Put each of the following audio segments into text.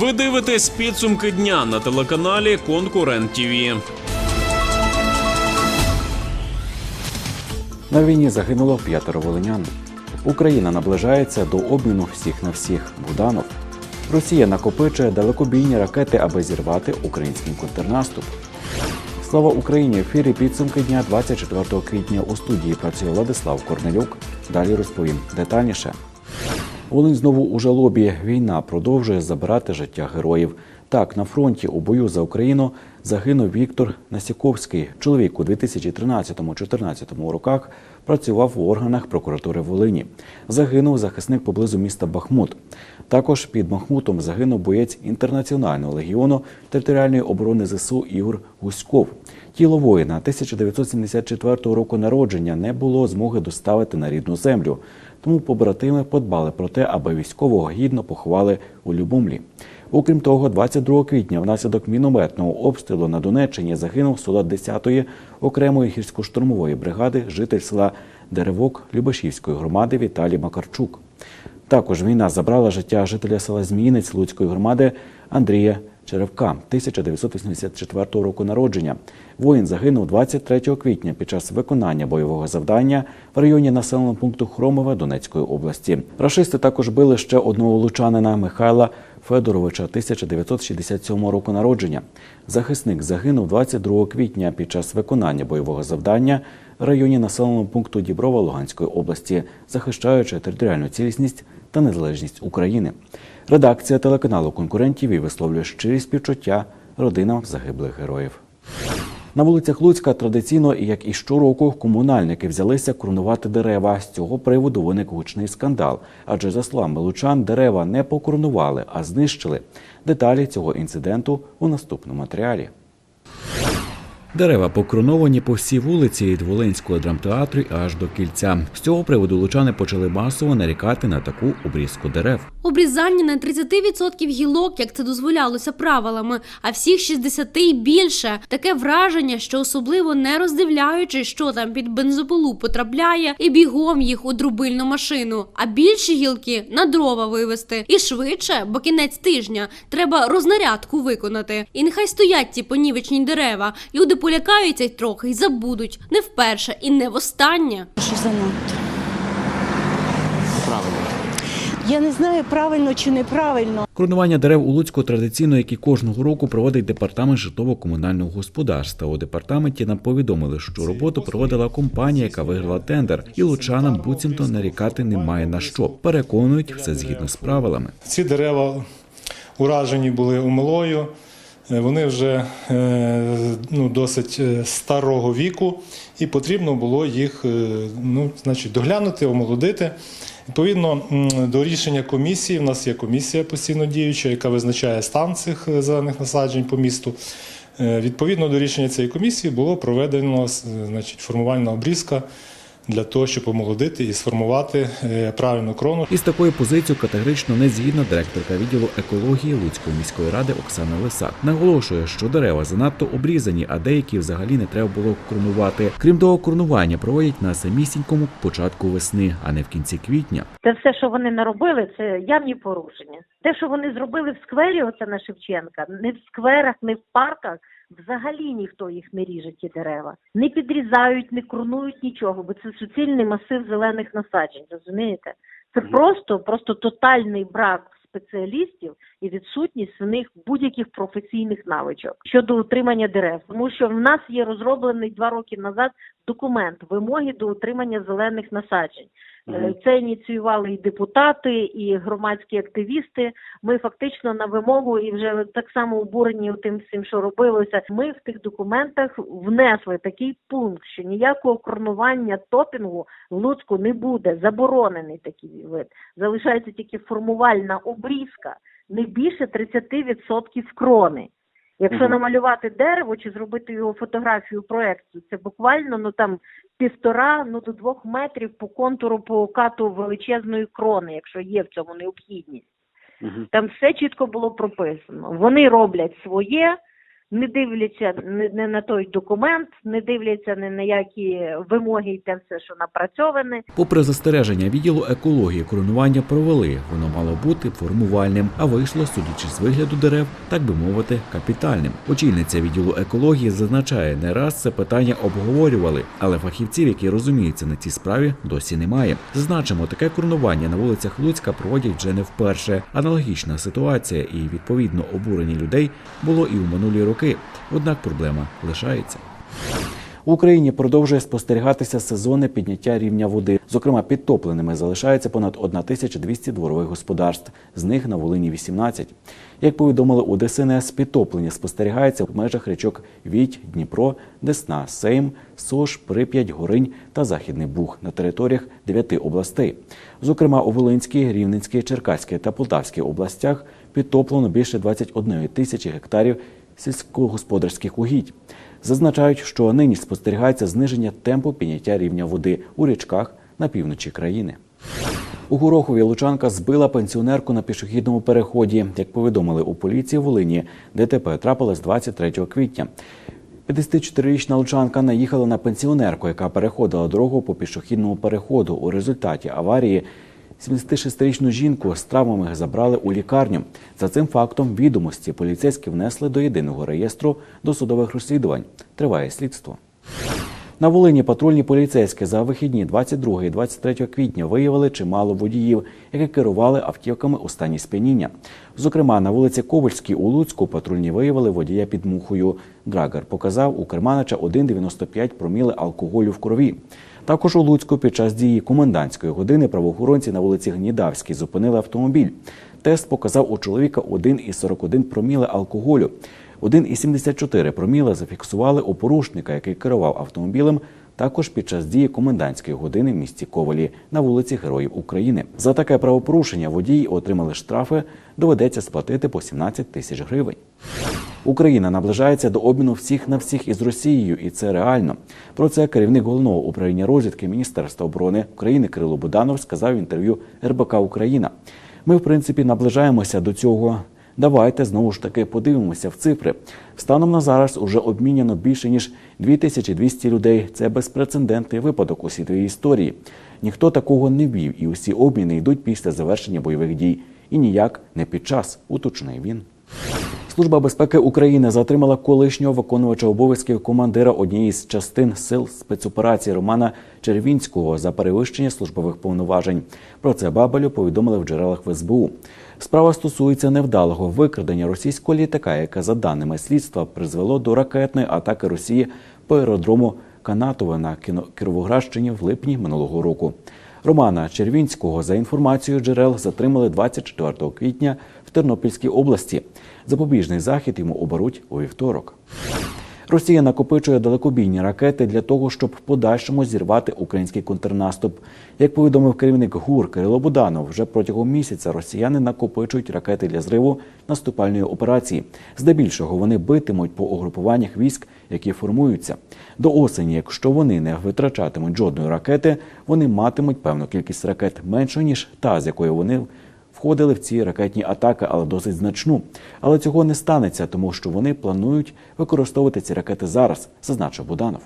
Ви дивитесь підсумки дня на телеканалі Конкурент ТІВІ. На війні загинуло п'ятеро волинян. Україна наближається до обміну всіх на всіх. Буданов. Росія накопичує далекобійні ракети, аби зірвати український контрнаступ. Слава Україні! В ефірі підсумки дня 24 квітня у студії працює Владислав Корнелюк. Далі розповім детальніше. Волинь знову у жалобі. Війна продовжує забирати життя героїв. Так, на фронті у бою за Україну загинув Віктор Насіковський. Чоловік у 2013-2014 роках працював в органах прокуратури Волині. Загинув захисник поблизу міста Бахмут. Також під Бахмутом загинув боєць інтернаціонального легіону територіальної оборони ЗСУ Ігор Гуськов. Тіло воїна 1974 року народження не було змоги доставити на рідну землю. Тому побратими подбали про те, аби військового гідно поховали у Любомлі. Окрім того, 22 квітня внаслідок мінометного обстрілу на Донеччині загинув солдат 10-ї окремої гірсько-штурмової бригади, житель села Деревок Любашівської громади Віталій Макарчук. Також війна забрала життя жителя села Зміїнець Луцької громади Андрія Черевка 1984 року народження. Воїн загинув 23 квітня під час виконання бойового завдання в районі населеного пункту Хромове Донецької області. Рашисти також били ще одного лучанина Михайла Федоровича 1967 року народження. Захисник загинув 22 квітня під час виконання бойового завдання в районі населеного пункту Діброва Луганської області, захищаючи територіальну цілісність та незалежність України. Редакція телеканалу конкурентів і висловлює щирі співчуття родинам загиблих героїв. На вулицях Луцька традиційно, як і щороку, комунальники взялися коронувати дерева. З цього приводу виник гучний скандал. Адже за словами лучан, дерева не покоронували, а знищили. Деталі цього інциденту у наступному матеріалі. Дерева покроновані по всій вулиці від Волинського драмтеатру аж до кільця. З цього приводу лучани почали масово нарікати на таку обрізку дерев. Обрізання на 30% гілок, як це дозволялося правилами, а всіх 60 і більше. Таке враження, що особливо не роздивляючись, що там під бензопилу потрапляє, і бігом їх у друбильну машину. А більші гілки на дрова вивезти. І швидше, бо кінець тижня, треба рознарядку виконати. І нехай стоять ті понівечні дерева. Люди полякаються й трохи й забудуть. Не вперше і не востаннє. Що занадто. Правильно. Я не знаю, правильно чи неправильно. Коронування дерев у Луцьку традиційно, як і кожного року, проводить департамент житлово-комунального господарства. У департаменті нам повідомили, що роботу проводила компанія, яка виграла тендер, і лучанам буцімто нарікати немає на що. Переконують все згідно з правилами. Ці дерева уражені були умилою. Е, Вони вже е, ну, досить е, старого віку, і потрібно було їх ну, значить, доглянути, омолодити. Відповідно до рішення комісії, в нас є комісія постійно діюча, яка визначає стан цих зелених насаджень по місту. Відповідно до рішення цієї комісії було проведено значить, формувальна обрізка для того, щоб омолодити і сформувати е, правильну крону. Із такою позицією категорично не згідна директорка відділу екології Луцької міської ради Оксана Лисак. Наголошує, що дерева занадто обрізані, а деякі взагалі не треба було коронувати. Крім того, коронування проводять на самісінькому початку весни, а не в кінці квітня. Це все, що вони наробили, це явні порушення. Те, що вони зробили в сквері, оце на Шевченка, не в скверах, не в парках. Взагалі ніхто їх не ріже, ті дерева. Не підрізають, не крунують нічого, бо це суцільний масив зелених насаджень, розумієте? Це просто, просто тотальний брак спеціалістів і відсутність в них будь-яких професійних навичок щодо утримання дерев. Тому що в нас є розроблений два роки назад документ вимоги до утримання зелених насаджень. Е, Це ініціювали і депутати, і громадські активісти. Ми фактично на вимогу і вже так само обурені тим всім, що робилося. Ми в тих документах внесли такий пункт, що ніякого коронування топінгу в Луцьку не буде. Заборонений такий вид. Залишається тільки формувальна обрізка, не більше 30% крони. Якщо намалювати дерево чи зробити його фотографію проекцію, це буквально ну там півтора ну до двох метрів по контуру по кату величезної крони, якщо є в цьому необхідність. Там все чітко було прописано. Вони роблять своє, не дивляться не, не на той документ, не дивляться ні на які вимоги і те все, що напрацьоване. Попри застереження відділу екології, коронування провели. Воно мало бути формувальним, а вийшло, судячи з вигляду дерев, так би мовити, капітальним. Очільниця відділу екології зазначає, не раз це питання обговорювали, але фахівців, які розуміються на цій справі, досі немає. Зазначимо, таке коронування на вулицях Луцька проводять вже не вперше. Аналогічна ситуація і відповідно обурення людей було і у минулі роки. Однак проблема лишається. В Україні продовжує спостерігатися сезонне підняття рівня води. Зокрема, підтопленими залишається понад 1200 дворових господарств, з них на Волині 18. Як повідомили у ДСНС, підтоплення спостерігається в межах річок Віть, Дніпро, Десна, Сейм, Сош, Прип'ять, Горинь та Західний Буг на територіях дев'яти областей. Зокрема, у Волинській, Рівненській, Черкаській та Полтавській областях підтоплено більше 21 тисячі гектарів сільськогосподарських угідь. Зазначають, що нині спостерігається зниження темпу підняття рівня води у річках на півночі країни. У Горохові Лучанка збила пенсіонерку на пішохідному переході. Як повідомили у поліції Волині, ДТП трапилось 23 квітня. 54-річна Лучанка наїхала на пенсіонерку, яка переходила дорогу по пішохідному переходу. У результаті аварії 76-річну жінку з травмами забрали у лікарню. За цим фактом відомості поліцейські внесли до єдиного реєстру досудових розслідувань. Триває слідство. На Волині патрульні поліцейські за вихідні 22 і 23 квітня виявили чимало водіїв, які керували автівками у стані сп'яніння. Зокрема, на вулиці Ковальській у Луцьку патрульні виявили водія під мухою. Драгер показав у керманича 1,95 проміли алкоголю в крові. Також у Луцьку під час дії комендантської години правоохоронці на вулиці Гнідавській зупинили автомобіль. Тест показав у чоловіка 1,41 проміли алкоголю. 1,74 проміла зафіксували у порушника, який керував автомобілем, також під час дії комендантської години в місті Ковалі на вулиці Героїв України. За таке правопорушення водії отримали штрафи, доведеться сплатити по 17 тисяч гривень. Україна наближається до обміну всіх на всіх із Росією, і це реально. Про це керівник головного управління розвідки Міністерства оборони України Кирило Буданов сказав в інтерв'ю РБК Україна. Ми, в принципі, наближаємося до цього. Давайте знову ж таки подивимося в цифри. Станом на зараз уже обміняно більше ніж 2200 людей. Це безпрецедентний випадок у світовій історії. Ніхто такого не вів, і усі обміни йдуть після завершення бойових дій. І ніяк не під час, уточнив він. Служба безпеки України затримала колишнього виконувача обов'язків командира однієї з частин сил спецоперації Романа Червінського за перевищення службових повноважень. Про це Бабелю повідомили в джерелах в СБУ. Справа стосується невдалого викрадення російського літака, яке, за даними слідства, призвело до ракетної атаки Росії по аеродрому Канатове на Кіровоградщині в липні минулого року. Романа Червінського за інформацією джерел затримали 24 квітня в Тернопільській області. Запобіжний захід йому оберуть у вівторок. Росія накопичує далекобійні ракети для того, щоб в подальшому зірвати український контрнаступ. Як повідомив керівник ГУР Кирило Буданов, вже протягом місяця росіяни накопичують ракети для зриву наступальної операції. Здебільшого вони битимуть по угрупуваннях військ, які формуються. До осені, якщо вони не витрачатимуть жодної ракети, вони матимуть певну кількість ракет меншу ніж та, з якою вони входили в ці ракетні атаки, але досить значну. Але цього не станеться, тому що вони планують використовувати ці ракети зараз, зазначив Буданов.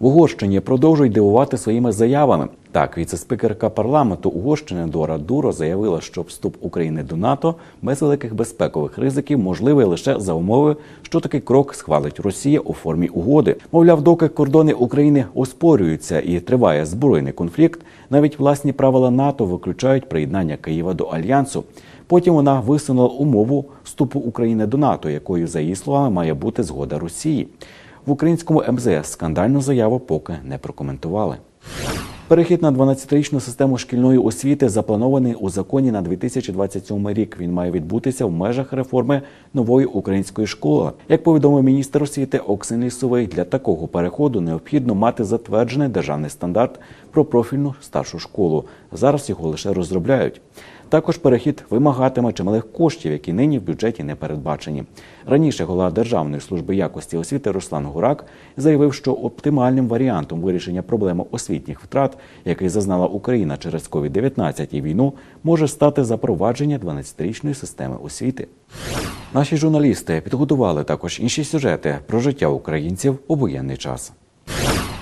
В Угорщині продовжують дивувати своїми заявами. Так, віце-спікерка парламенту Угорщини Дора Дуро заявила, що вступ України до НАТО без великих безпекових ризиків можливий лише за умови, що такий крок схвалить Росія у формі угоди. Мовляв, доки кордони України оспорюються і триває збройний конфлікт, навіть власні правила НАТО виключають приєднання Києва до альянсу. Потім вона висунула умову вступу України до НАТО, якою за її словами має бути згода Росії. В українському МЗС скандальну заяву поки не прокоментували. Перехід на 12-річну систему шкільної освіти запланований у законі на 2027 рік. Він має відбутися в межах реформи нової української школи. Як повідомив міністр освіти Оксен Лісовий, для такого переходу необхідно мати затверджений державний стандарт про профільну старшу школу. Зараз його лише розробляють. Також перехід вимагатиме чималих коштів, які нині в бюджеті не передбачені. Раніше голова Державної служби якості освіти Руслан Гурак заявив, що оптимальним варіантом вирішення проблеми освітніх втрат, який зазнала Україна через COVID-19 і війну, може стати запровадження 12-річної системи освіти. Наші журналісти підготували також інші сюжети про життя українців у воєнний час.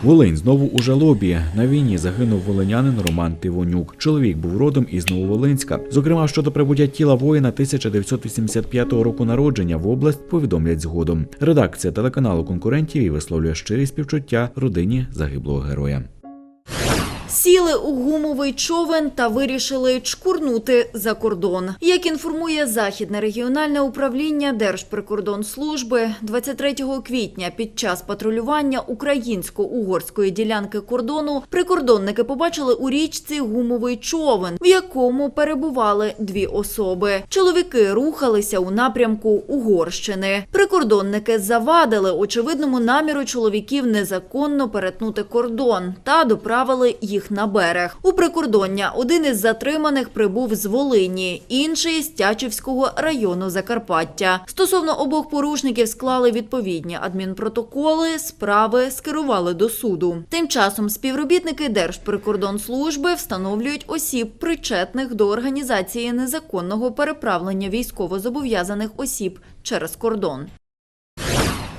Волинь знову у жалобі. На війні загинув волинянин Роман Тивонюк. Чоловік був родом із Нововолинська. Зокрема, щодо прибуття тіла воїна 1985 року народження в область повідомлять згодом. Редакція телеканалу конкурентів і висловлює щирі співчуття родині загиблого героя. Сіли у гумовий човен та вирішили чкурнути за кордон. Як інформує Західне регіональне управління Держприкордонслужби, 23 квітня під час патрулювання українсько-угорської ділянки кордону прикордонники побачили у річці гумовий човен, в якому перебували дві особи. Чоловіки рухалися у напрямку Угорщини. Прикордонники завадили очевидному наміру чоловіків незаконно перетнути кордон та доправили їх на берег. У прикордоння один із затриманих прибув з Волині, інший з Тячівського району Закарпаття. Стосовно обох порушників склали відповідні адмінпротоколи, справи скерували до суду. Тим часом співробітники Держприкордонслужби встановлюють осіб, причетних до організації незаконного переправлення військовозобов'язаних осіб через кордон.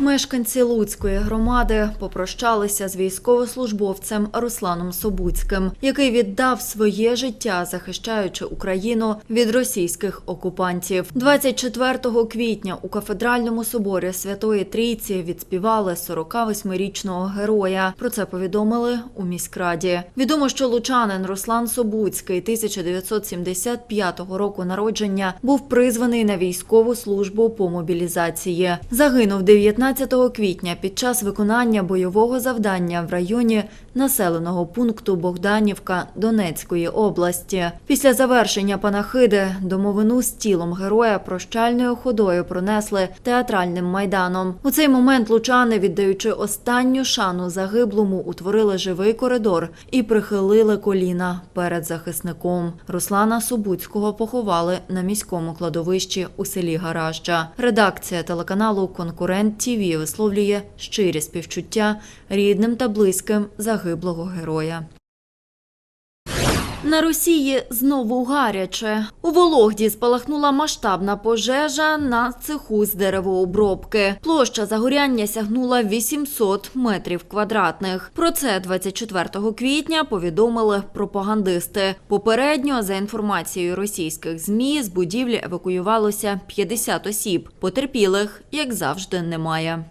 Мешканці Луцької громади попрощалися з військовослужбовцем Русланом Собуцьким, який віддав своє життя, захищаючи Україну від російських окупантів. 24 квітня у кафедральному соборі Святої Трійці відспівали 48-річного героя. Про це повідомили у міськраді. Відомо, що лучанин Руслан Собуцький 1975 року народження був призваний на військову службу по мобілізації. Загинув 19 квітня під час виконання бойового завдання в районі населеного пункту Богданівка Донецької області. Після завершення панахиди домовину з тілом героя прощальною ходою пронесли театральним майданом. У цей момент лучани, віддаючи останню шану загиблому, утворили живий коридор і прихилили коліна перед захисником. Руслана Собуцького поховали на міському кладовищі у селі Гаражджа. Редакція телеканалу Конкурент ТІВІ висловлює щирі співчуття рідним та близьким загиблого героя. На Росії знову гаряче. У Вологді спалахнула масштабна пожежа на цеху з деревообробки. Площа загоряння сягнула 800 метрів квадратних. Про це 24 квітня повідомили пропагандисти. Попередньо, за інформацією російських ЗМІ, з будівлі евакуювалося 50 осіб. Потерпілих, як завжди, немає.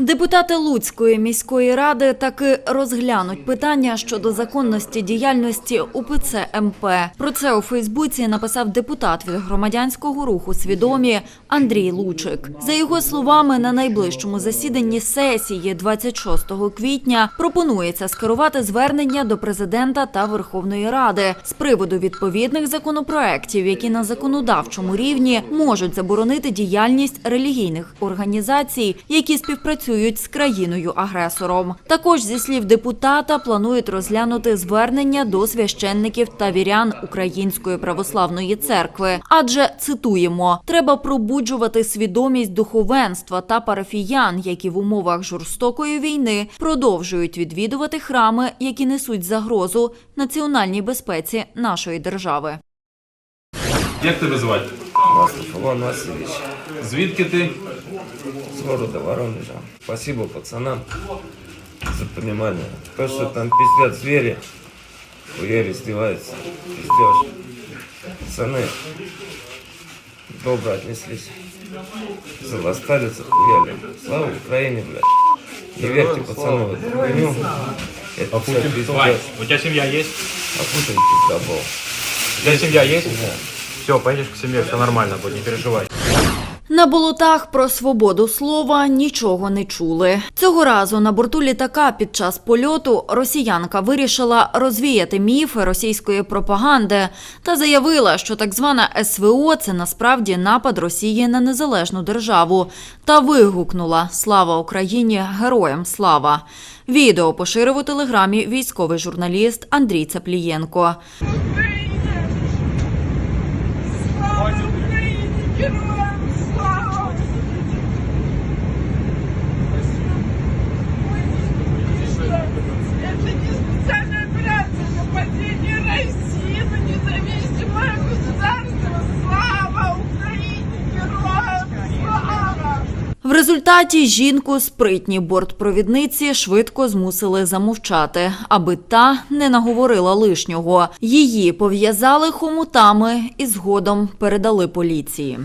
Депутати Луцької міської ради таки розглянуть питання щодо законності діяльності УПЦ МП. Про це у Фейсбуці написав депутат від громадянського руху свідомі Андрій Лучик. За його словами, на найближчому засіданні сесії 26 квітня пропонується скерувати звернення до президента та Верховної Ради з приводу відповідних законопроєктів, які на законодавчому рівні можуть заборонити діяльність релігійних організацій, які співпрацюють з країною-агресором. Також, зі слів депутата, планують розглянути звернення до священників та вірян Української православної церкви. Адже цитуємо: треба пробуджувати свідомість духовенства та парафіян, які в умовах жорстокої війни продовжують відвідувати храми, які несуть загрозу національній безпеці нашої держави. Як тебе звати? Маслов Иван Васильевич Звідки ти? С города Воронежа. Спасибо пацанам за понимание. То, что там пиздят звери, хуяри издеваются, пиздешь. Пацаны добро отнеслись. Заластали, захуяли. Слава Украине, блядь. Не верьте, пацаны, в эту хуйню. Это все Вань, пиздец. у тебя семья есть? А Путин пиздобол. У тебя семья есть? Все, поедешь к семье, все нормально будет, не переживай. На болотах про свободу слова нічого не чули. Цього разу на борту літака під час польоту росіянка вирішила розвіяти міфи російської пропаганди та заявила, що так звана СВО це насправді напад Росії на незалежну державу. Та вигукнула Слава Україні! Героям слава! Відео поширив у телеграмі військовий журналіст Андрій Цаплієнко. Слава Україні! Результаті жінку спритні бортпровідниці швидко змусили замовчати, аби та не наговорила лишнього. Її пов'язали хомутами і згодом передали поліції.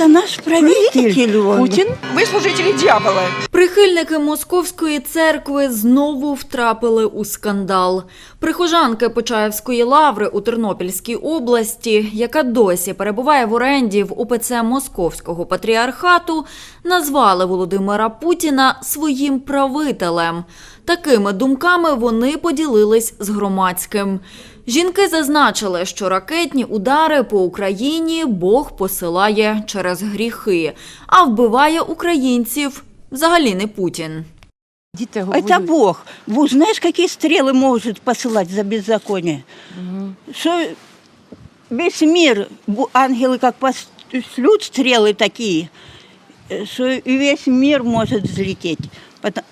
Это, это наш правитель. Путин? Вы служители дьявола. Прихильники московської церкви знову втрапили у скандал. Прихожанки Почаївської лаври у Тернопільській області, яка досі перебуває в оренді в УПЦ Московського патріархату, назвали Володимира Путіна своїм правителем. Такими думками вони поділились з громадським. Жінки зазначили, що ракетні удари по Україні Бог посилає через гріхи, а вбиває українців взагалі не Путін. Это Бог. Бог, знаешь, какие стрелы может посылать за беззаконие? Что весь мир, бу- ангелы как пошлют стрелы такие, э, что и весь мир может взлететь. Пото-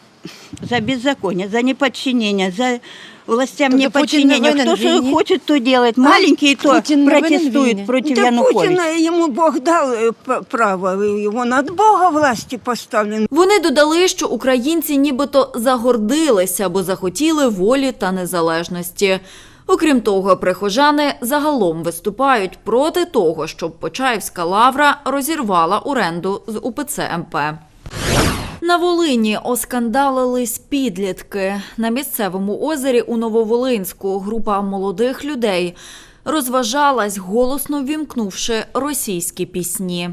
За беззаконие, за неподчинение, за властям. Не Кто винен что хочет, то делает. Маленький то Путин протестует против Да Януковича. ему Бог дал э, право, его над Бога власти поставлен. Вони додали, що українці нібито загордилися, бо захотіли волі та незалежності. Окрім того, прихожани загалом виступають проти того, щоб Почаївська лавра розірвала оренду з УПЦ МП. На Волині оскандалились підлітки. На місцевому озері у Нововолинську група молодих людей розважалась, голосно вімкнувши російські пісні.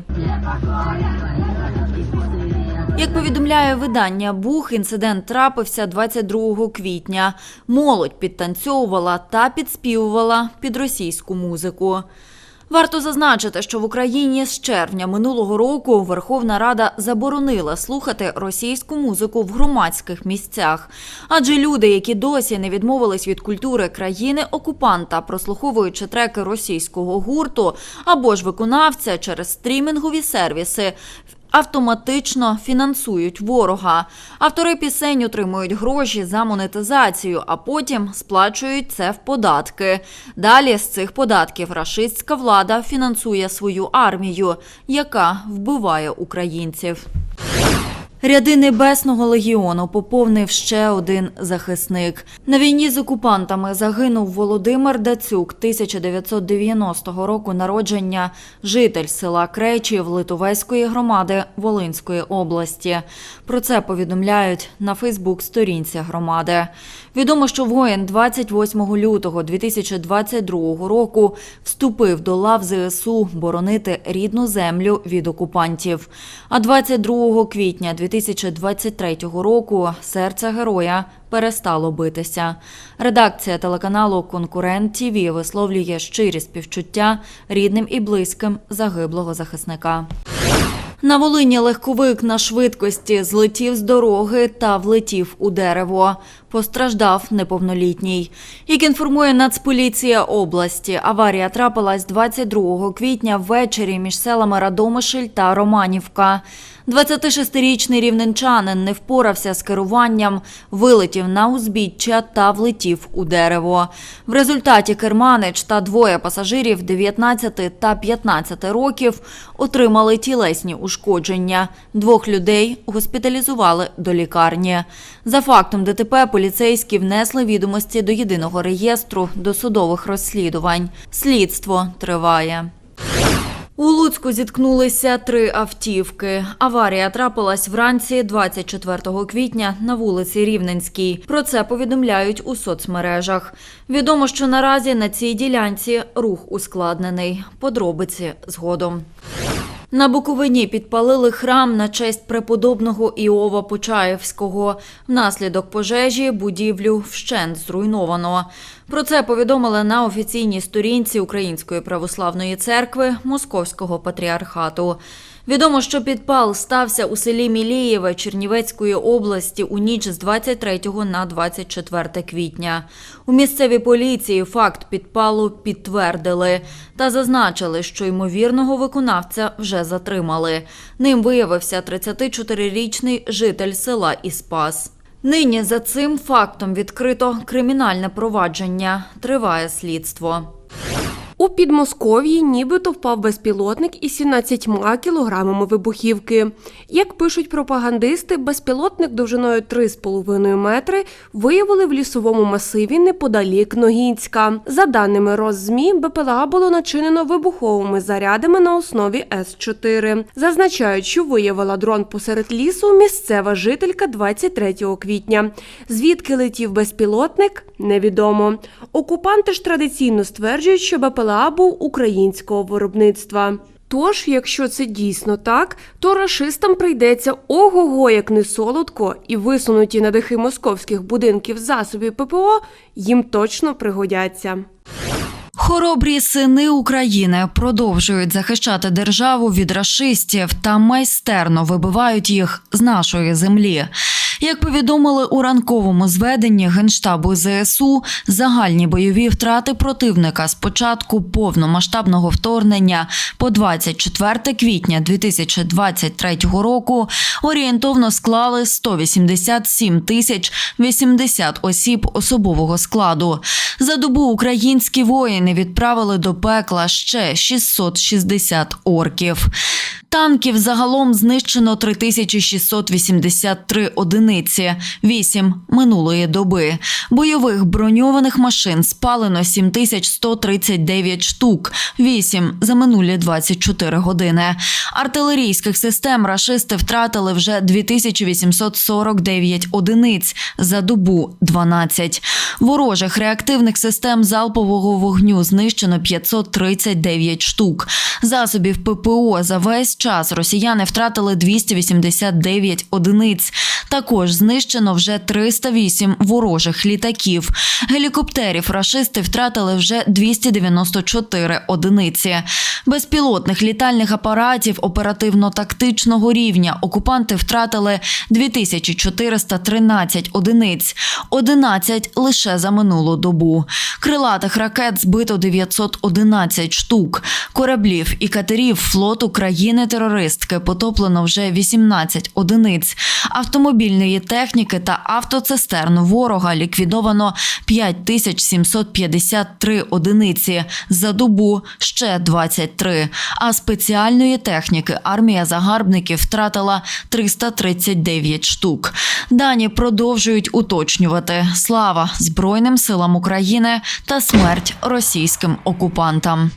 Як повідомляє видання Бух, інцидент трапився 22 квітня. Молодь підтанцьовувала та підспівувала під російську музику. Варто зазначити, що в Україні з червня минулого року Верховна Рада заборонила слухати російську музику в громадських місцях. Адже люди, які досі не відмовились від культури країни окупанта, прослуховуючи треки російського гурту або ж виконавця через стрімінгові сервіси, автоматично фінансують ворога. Автори пісень отримують гроші за монетизацію, а потім сплачують це в податки. Далі з цих податків рашистська влада фінансує свою армію, яка вбиває українців. Ряди Небесного легіону поповнив ще один захисник. На війні з окупантами загинув Володимир Дацюк, 1990 року народження, житель села Кречів Литовецької громади Волинської області. Про це повідомляють на Фейсбук-сторінці громади. Відомо, що воїн 28 лютого 2022 року вступив до лав ЗСУ боронити рідну землю від окупантів. А 22 квітня 2023 року серце героя перестало битися. Редакція телеканалу Конкурент ТІВІ висловлює щирі співчуття рідним і близьким загиблого захисника. На Волині легковик на швидкості злетів з дороги та влетів у дерево. Постраждав неповнолітній. Як інформує Нацполіція області, аварія трапилась 22 квітня ввечері між селами Радомишль та Романівка. 26-річний рівненчанин не впорався з керуванням, вилетів на узбіччя та влетів у дерево. В результаті керманич та двоє пасажирів 19 та 15 років отримали тілесні ушкодження. Двох людей госпіталізували до лікарні. За фактом ДТП поліцейські внесли відомості до єдиного реєстру досудових розслідувань. Слідство триває. У Луцьку зіткнулися три автівки. Аварія трапилась вранці 24 квітня на вулиці Рівненській. Про це повідомляють у соцмережах. Відомо, що наразі на цій ділянці рух ускладнений. Подробиці згодом. На Буковині підпалили храм на честь преподобного Іова Почаєвського. Внаслідок пожежі будівлю вщент зруйновано. Про це повідомили на офіційній сторінці Української православної церкви Московського патріархату. Відомо, що підпал стався у селі Мілієве Чернівецької області у ніч з 23 на 24 квітня. У місцевій поліції факт підпалу підтвердили та зазначили, що ймовірного виконавця вже затримали. Ним виявився 34-річний житель села Іспас. Нині за цим фактом відкрито кримінальне провадження. Триває слідство. У Підмосков'ї нібито впав безпілотник із 17 кілограмами вибухівки. Як пишуть пропагандисти, безпілотник довжиною 3,5 метри виявили в лісовому масиві неподалік Ногінська. За даними Роззмі, БПЛА було начинено вибуховими зарядами на основі С-4. Зазначають, що виявила дрон посеред лісу місцева жителька 23 квітня. Звідки летів безпілотник, невідомо. Окупанти ж традиційно стверджують, що БПЛА був українського виробництва. Тож, якщо це дійсно так, то рашистам прийдеться ого-го як не солодко, і висунуті на дахи московських будинків засобів ППО їм точно пригодяться. Хоробрі сини України продовжують захищати державу від рашистів та майстерно вибивають їх з нашої землі. Як повідомили у ранковому зведенні Генштабу ЗСУ, загальні бойові втрати противника з початку повномасштабного вторгнення по 24 квітня 2023 року орієнтовно склали 187 тисяч 80 осіб особового складу. За добу українські воїни відправили до пекла ще 660 орків. Танків загалом знищено 3683 одиниці, 8 минулої доби. Бойових броньованих машин спалено 7139 штук, 8 за минулі 24 години. Артилерійських систем рашисти втратили вже 2849 одиниць, за добу 12. Ворожих реактивних систем залпового вогню знищено 539 штук. Засобів ППО за весь час росіяни втратили 289 одиниць. Також знищено вже 308 ворожих літаків. Гелікоптерів рашисти втратили вже 294 одиниці. Безпілотних літальних апаратів оперативно-тактичного рівня окупанти втратили 2413 одиниць, 11 лише за минулу добу. Крилатих ракет збито 911 штук. Кораблів і катерів флоту країни-терористки потоплено вже 18 одиниць. Автомобільної техніки та автоцистерн ворога ліквідовано 5753 одиниці. За добу ще 23. А спеціальної техніки армія загарбників втратила 339 штук. Дані продовжують уточнювати слава Збройним силам України та смерть російським окупантам.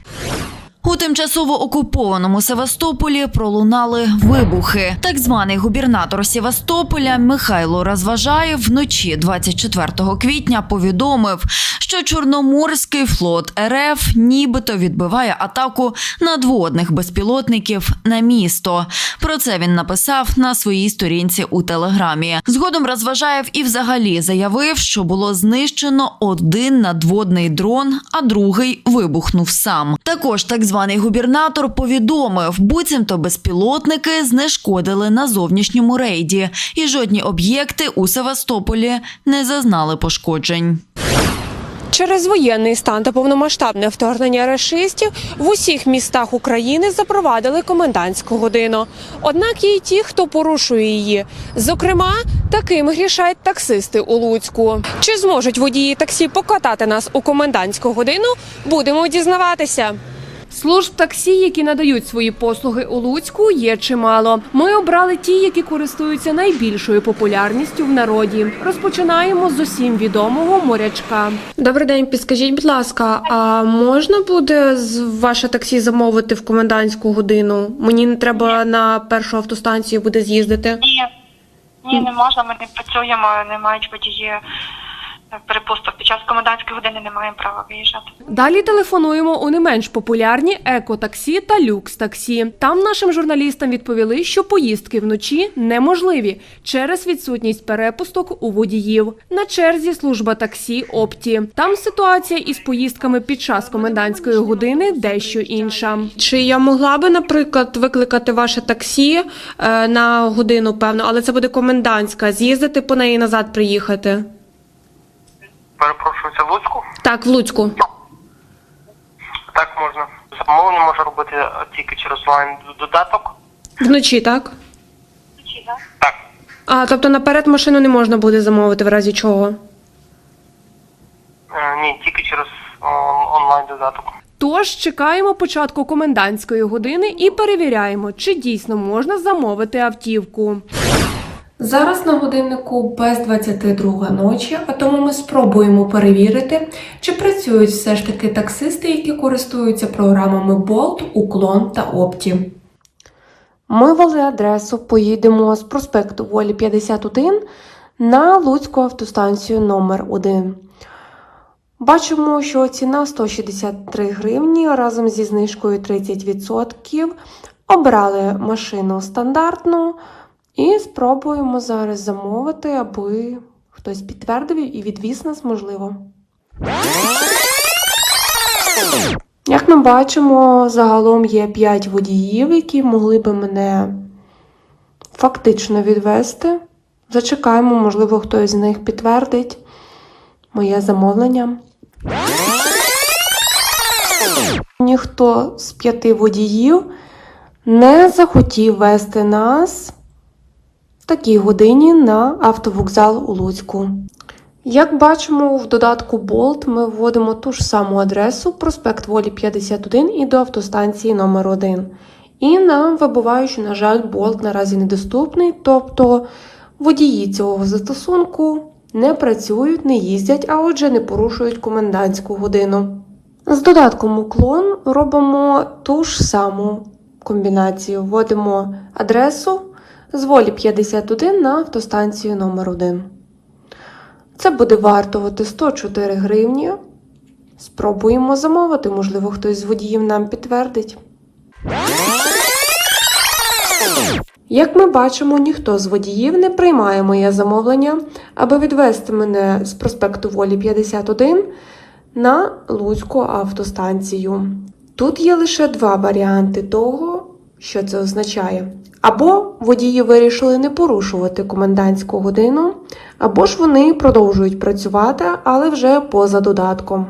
У тимчасово окупованому Севастополі пролунали вибухи. Так званий губернатор Севастополя Михайло Розважаєв вночі 24 квітня повідомив, що Чорноморський флот РФ нібито відбиває атаку надводних безпілотників на місто. Про це він написав на своїй сторінці у телеграмі. Згодом Розважаєв і взагалі заявив, що було знищено один надводний дрон, а другий вибухнув сам. Також так званий губернатор повідомив, буцімто безпілотники знешкодили на зовнішньому рейді, і жодні об'єкти у Севастополі не зазнали пошкоджень. Через воєнний стан та повномасштабне вторгнення рашистів в усіх містах України запровадили комендантську годину. Однак є й ті, хто порушує її. Зокрема, таким грішають таксисти у Луцьку. Чи зможуть водії таксі покатати нас у комендантську годину? Будемо дізнаватися. Служб таксі, які надають свої послуги у Луцьку, є чимало. Ми обрали ті, які користуються найбільшою популярністю в народі. Розпочинаємо з усім відомого морячка. Добрий день, підскажіть, будь ласка, а можна буде з ваше таксі замовити в комендантську годину? Мені не треба на першу автостанцію буде з'їздити. Ні, ні, не можна. Ми не працюємо, не мають водії перепусток. Під час комендантської години не маємо права виїжджати. Далі телефонуємо у не менш популярні екотаксі та люкс-таксі. Там нашим журналістам відповіли, що поїздки вночі неможливі через відсутність перепусток у водіїв. На черзі служба таксі Опті. Там ситуація із поїздками під час комендантської години дещо інша. Чи я могла би, наприклад, викликати ваше таксі е, на годину, певно, але це буде комендантська, з'їздити по неї назад приїхати? Перепрошую, це в Луцьку? Так, в Луцьку. Так можна. Замовлення можна робити е, тільки через онлайн додаток. Вночі, так? Так. А, тобто наперед машину не можна буде замовити в разі чого. Е, Ні, тільки через онлайн додаток. Тож чекаємо початку комендантської години і перевіряємо, чи дійсно можна замовити автівку. Зараз на годиннику без 22 ночі, а тому ми спробуємо перевірити, чи працюють все ж таки таксисти, які користуються програмами Bolt, Уклон та Опті. Ми ввели адресу, поїдемо з проспекту Волі 51 на Луцьку автостанцію номер 1 Бачимо, що ціна 163 гривні разом зі знижкою 30%. Обрали машину стандартну і спробуємо зараз замовити, аби хтось підтвердив і відвіз нас можливо. Як ми бачимо, загалом є 5 водіїв, які могли би мене фактично відвести. Зачекаємо, можливо, хтось з них підтвердить моє замовлення. Ніхто з п'яти водіїв не захотів вести нас такій годині на автовокзал у Луцьку. Як бачимо, в додатку Bolt ми вводимо ту ж саму адресу проспект Волі 51 і до автостанції номер 1 І нам вибуває, що, на жаль, Bolt наразі недоступний, тобто водії цього застосунку не працюють, не їздять, а отже не порушують комендантську годину. З додатком уклон робимо ту ж саму комбінацію. Вводимо адресу з волі 51 на автостанцію номер 1 Це буде вартувати 104 гривні. Спробуємо замовити, можливо, хтось з водіїв нам підтвердить. Як ми бачимо, ніхто з водіїв не приймає моє замовлення, аби відвести мене з проспекту Волі 51 на Луцьку автостанцію. Тут є лише два варіанти того, що це означає. Або водії вирішили не порушувати комендантську годину, або ж вони продовжують працювати, але вже поза додатком.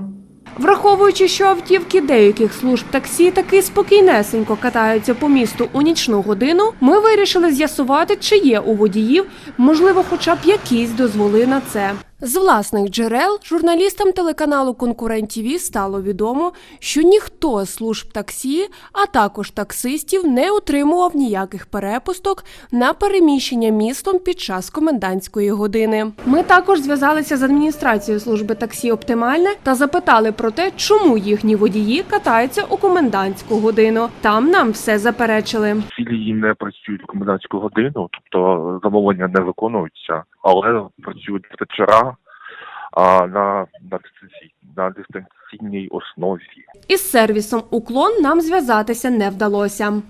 Враховуючи, що автівки деяких служб таксі таки спокійнесенько катаються по місту у нічну годину, ми вирішили з'ясувати, чи є у водіїв, можливо, хоча б якісь дозволи на це. З власних джерел журналістам телеканалу Конкурент ТВ стало відомо, що ніхто з служб таксі, а також таксистів, не отримував ніяких перепусток на переміщення містом під час комендантської години. Ми також зв'язалися з адміністрацією служби таксі Оптимальне та запитали про те, чому їхні водії катаються у комендантську годину. Там нам все заперечили. Філії не працюють в комендантську годину, тобто замовлення не виконуються, але працюють диспетчера а, на, на, дистанційній основі. Із сервісом Уклон нам зв'язатися не вдалося.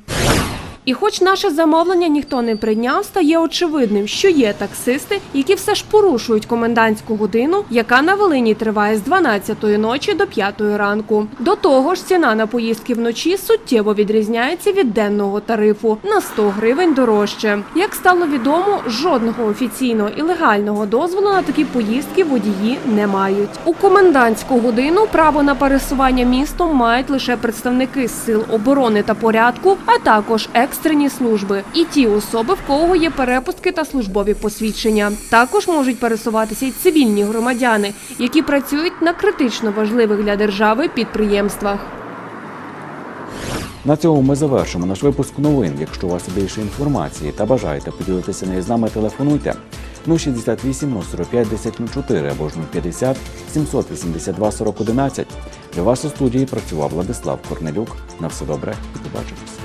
І хоч наше замовлення ніхто не прийняв, стає очевидним, що є таксисти, які все ж порушують комендантську годину, яка на Волині триває з 12-ї ночі до 5-ї ранку. До того ж, ціна на поїздки вночі суттєво відрізняється від денного тарифу на 100 гривень дорожче. Як стало відомо, жодного офіційного і легального дозволу на такі поїздки водії не мають. У комендантську годину право на пересування містом мають лише представники сил оборони та порядку, а також екстрені служби і ті особи, в кого є перепустки та службові посвідчення. Також можуть пересуватися й цивільні громадяни, які працюють на критично важливих для держави підприємствах. На цьому ми завершимо наш випуск новин. Якщо у вас більше інформації та бажаєте поділитися нею з нами, телефонуйте 068 045 1004 або ж 050 782 4011. Для вас у студії працював Владислав Корнелюк. На все добре і побачимось.